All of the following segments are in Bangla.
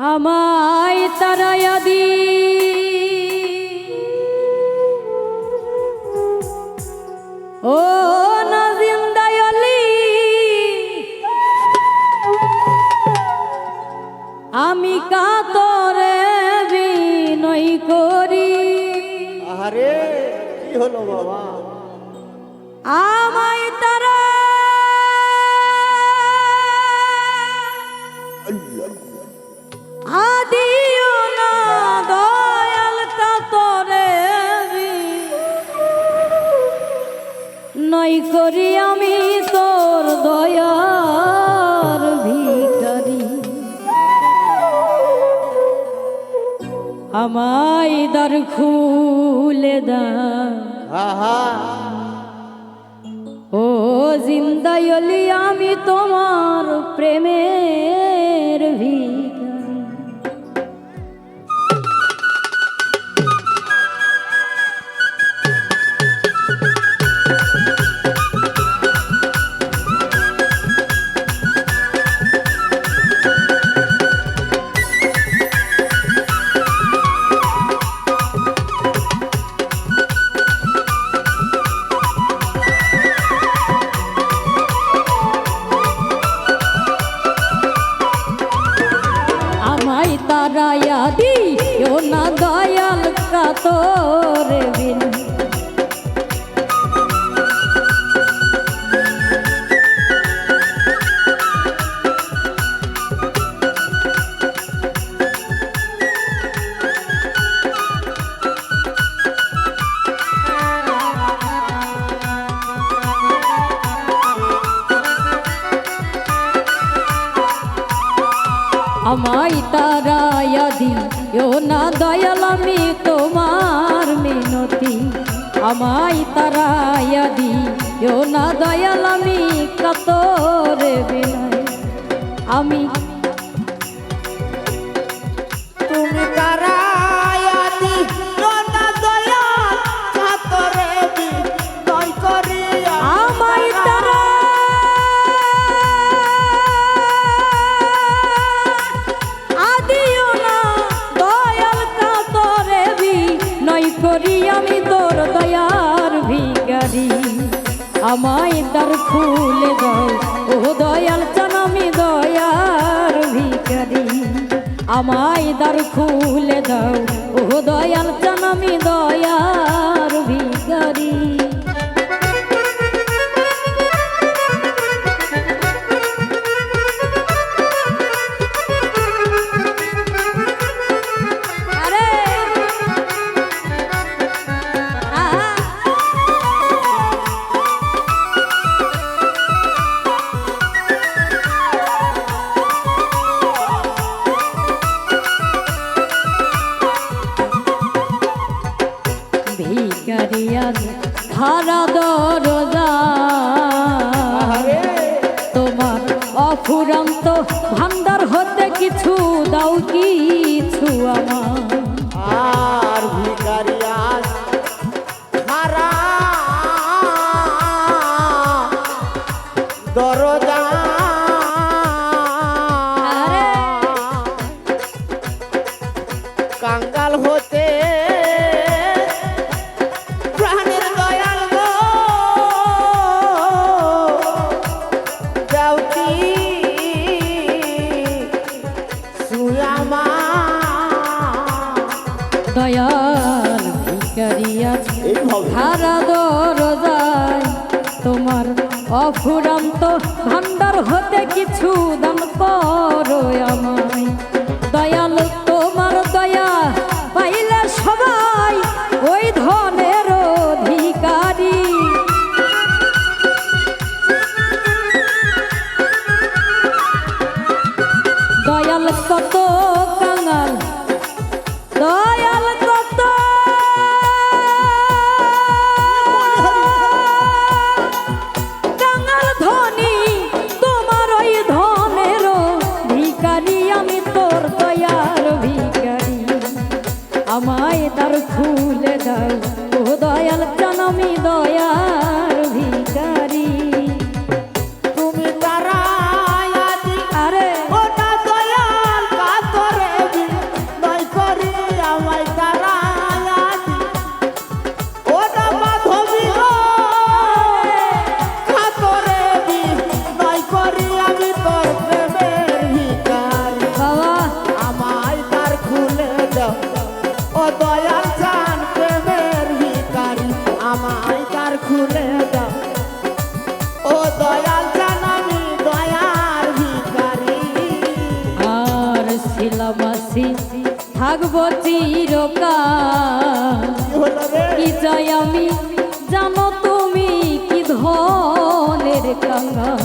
আমায় তারা ও দর খুলে দা ও জিন্দায়লি আমি তোমার প্রেমের দিও না দয়াল, আমি তোমার মিনতি, আমায় দি দিও না দয়াল, আমি কাতরে বিনয়, আমি আমায় দ্বার খুলে দাও। ও দয়াল জানামি আমি ভিকারিয়া ধারা দরজা। তোমার অফুরন্ত ভান্ডার হতে কিছু দাও কিছু দয়াল এইভাবে। ধারা দরজায় তোমার অফুরন্ত ভান্ডার হতে কিছু দান করো আমায়। দয়াল তোমার দয়া পাইলে সবাই ওই ধনের অধিকারী। দয়াল কত দয়াল জানমি দয়ার থাকব চিরকাল কি চাই আমি? জানো তুমি কি ধনের কাঙ্গাল?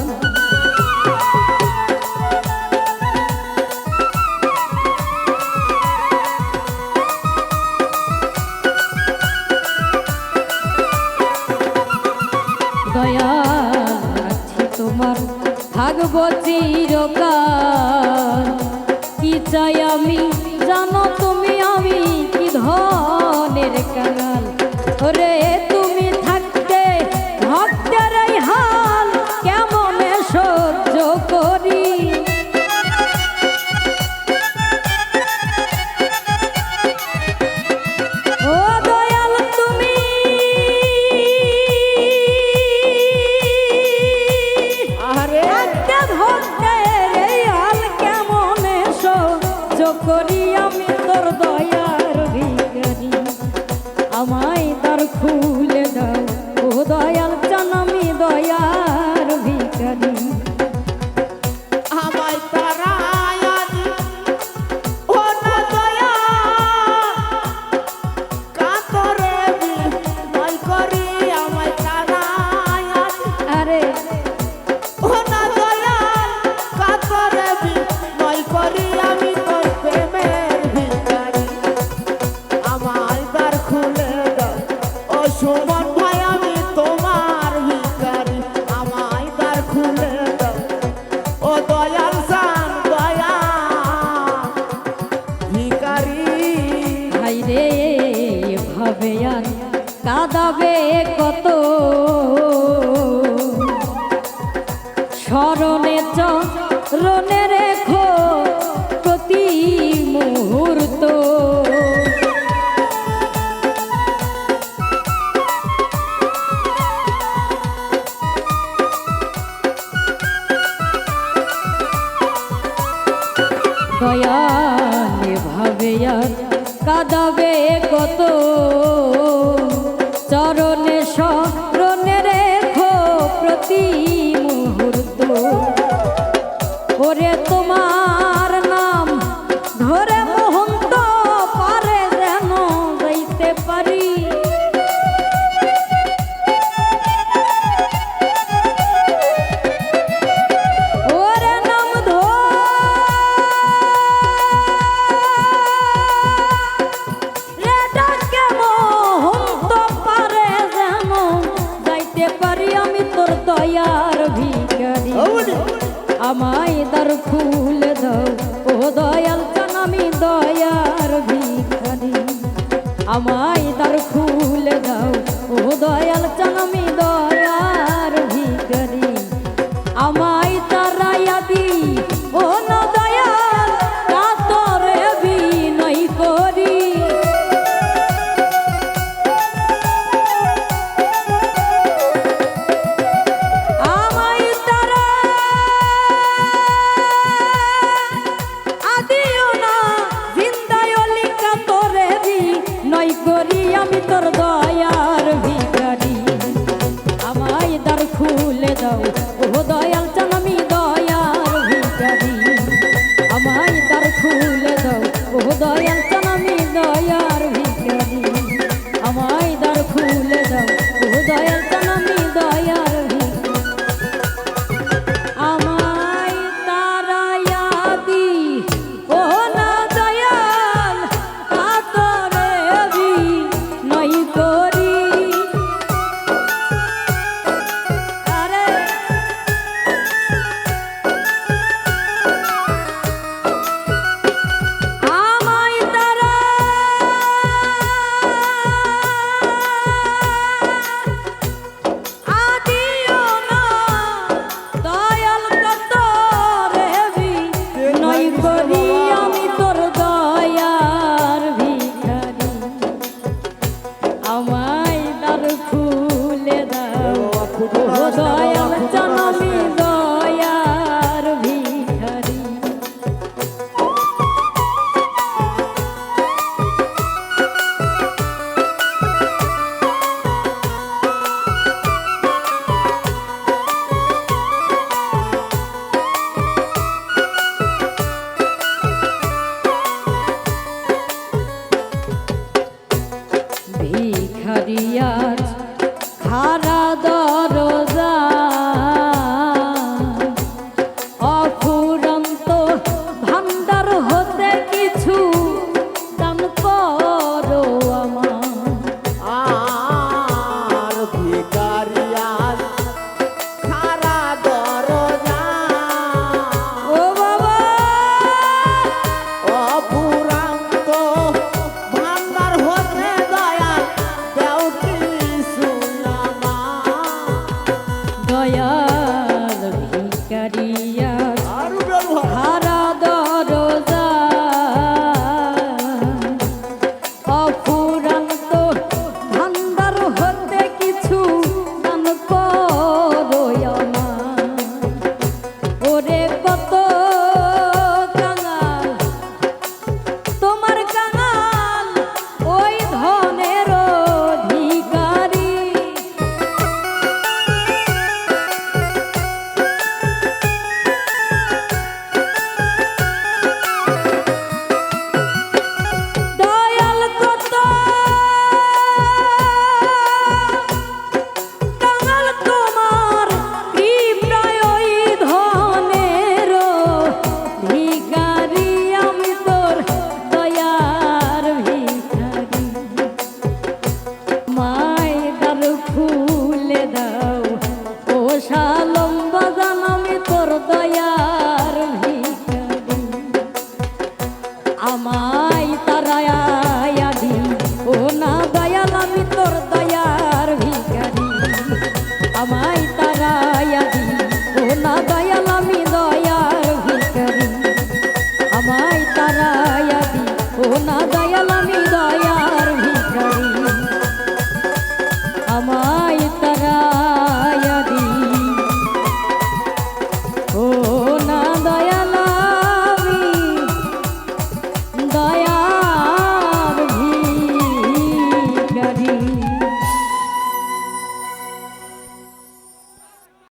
Koni কাদাবে আর কাঁদাবে কত? স্মরণে চরণে রেখো প্রতি মুহূর্ত। দয়াল ভাবে আর কাদাবে কত? চরণে স্মরণে রেখো প্রতি মুহূর্ত। দাও ও দয়াল আমি দয়ার ভিখারি। আমায় তার খুলে দাও ও দয়াল আমি দয়া ক্ষুদ্র হৃদয় খুলে দাও। ও শালম বাজান আমি তোর দয়ার আমায় তারায়া দি ও না দয়াল, আমি তোর দয়ার ভিখারি। আমায় তারায়া দি ও না দয়াল, আমি দয়ার ভিখারি। আমায় তারায়া দি ও না